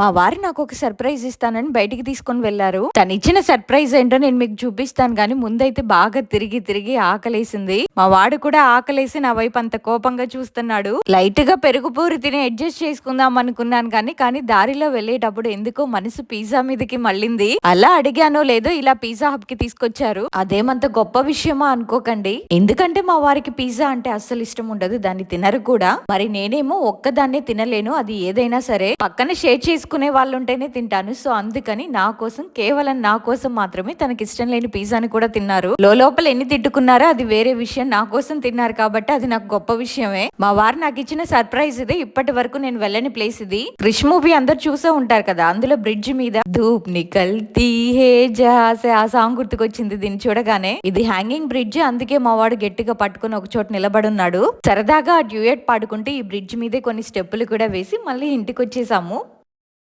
మా వారు నాకు ఒక సర్ప్రైజ్ ఇస్తానని బయటికి తీసుకొని వెళ్ళారు తను ఇచ్చిన సర్ప్రైజ్ ఏంటో నేను మీకు చూపిస్తాను కానీ ముందైతే బాగా తిరిగి తిరిగి ఆకలేసింది. మా వాడు కూడా ఆకలేసి నా వైపు అంత కోపంగా చూస్తున్నాడు. లైట్గా పెరుగు పూరి తిని అడ్జస్ట్ చేసుకుందాం అనుకున్నాను కానీ కానీ దారిలో వెళ్ళేటప్పుడు ఎందుకో మనసు పిజ్జా మీదకి మళ్ళింది. అలా అడిగానో లేదో ఇలా పిజ్జా హబ్కి తీసుకొచ్చారు. అదేమంత గొప్ప విషయమా అనుకోకండి. ఎందుకంటే మా వారికి పిజ్జా అంటే అస్సలు ఇష్టం ఉండదు దాన్ని తినరు కూడా. మరి నేనేమో ఒక్కదాన్నే తినలేను అది ఏదైనా సరే. పక్కన షేర్ చేసుకు తీసుకునే వాళ్ళు ఉంటేనే తింటాను. సో అందుకని నా కోసం కేవలం నా కోసం మాత్రమే తనకి ఇష్టం లేని పిజ్జాని కూడా తిన్నారు. లోపల ఎన్ని తిట్టుకున్నారో అది వేరే విషయం. నా కోసం తిన్నారు కాబట్టి అది నాకు గొప్ప విషయమే. మా వారు నాకు ఇచ్చిన సర్ప్రైజ్ ఇది. ఇప్పటి వరకు నేను వెళ్ళని ప్లేస్ ఇది. క్రిష్ మూవీ అందరు చూసే ఉంటారు కదా. అందులో బ్రిడ్జ్ మీద ధూప్ నికల్తీ హే జహాసే ఆ సాంగ్ గుర్తుకొచ్చింది దీన్ని చూడగానే. ఇది హ్యాంగింగ్ బ్రిడ్జ్. అందుకే మా వాడు గట్టిగా పట్టుకుని ఒక చోట నిలబడున్నాడు సరదాగా ఆ డ్యూయట్ పాడుకుంటే ఈ బ్రిడ్జ్ మీదే కొన్ని స్టెప్పులు కూడా వేసి మళ్ళీ ఇంటికి వచ్చేసాము